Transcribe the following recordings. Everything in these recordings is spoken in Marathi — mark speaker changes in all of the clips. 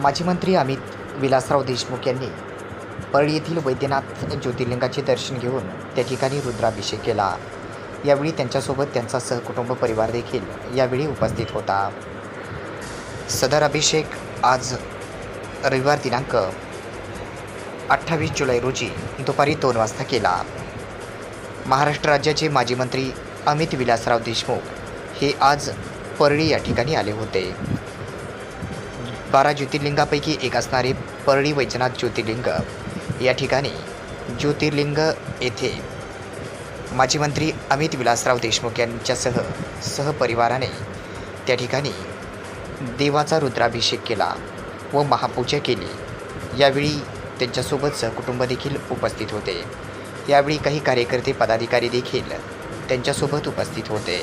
Speaker 1: माजी मंत्री अमित विलासराव देशमुख यांनी परळी येथील वैद्यनाथ ज्योतिर्लिंगाचे दर्शन घेऊन त्या ठिकाणी रुद्राभिषेक केला. यावेळी त्यांच्यासोबत त्यांचा सहकुटुंब परिवार देखील यावेळी उपस्थित होता. सदर अभिषेक आज रविवार दिनांक अठ्ठावीस जुलै रोजी दुपारी दोन वाजता केला. महाराष्ट्र राज्याचे माजी मंत्री अमित विलासराव देशमुख हे आज परळी या ठिकाणी आले होते. बारा ज्योतिर्लिंगापैकी एक असणारे परळी वैजनाथ ज्योतिर्लिंग. या ठिकाणी ज्योतिर्लिंग येथे माजी मंत्री अमित विलासराव देशमुख यांच्यासह सहपरिवाराने त्या ठिकाणी देवाचा रुद्राभिषेक केला व महापूजा केली. यावेळी त्यांच्यासोबत सहकुटुंब देखील उपस्थित होते. यावेळी काही कार्यकर्ते पदाधिकारी देखील त्यांच्यासोबत उपस्थित होते.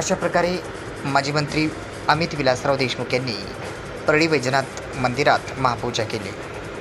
Speaker 1: अशा प्रकारे माजी मंत्री अमित विलासराव देशमुख यांनी परळी वैजनाथ मंदिरात महापूजा केली.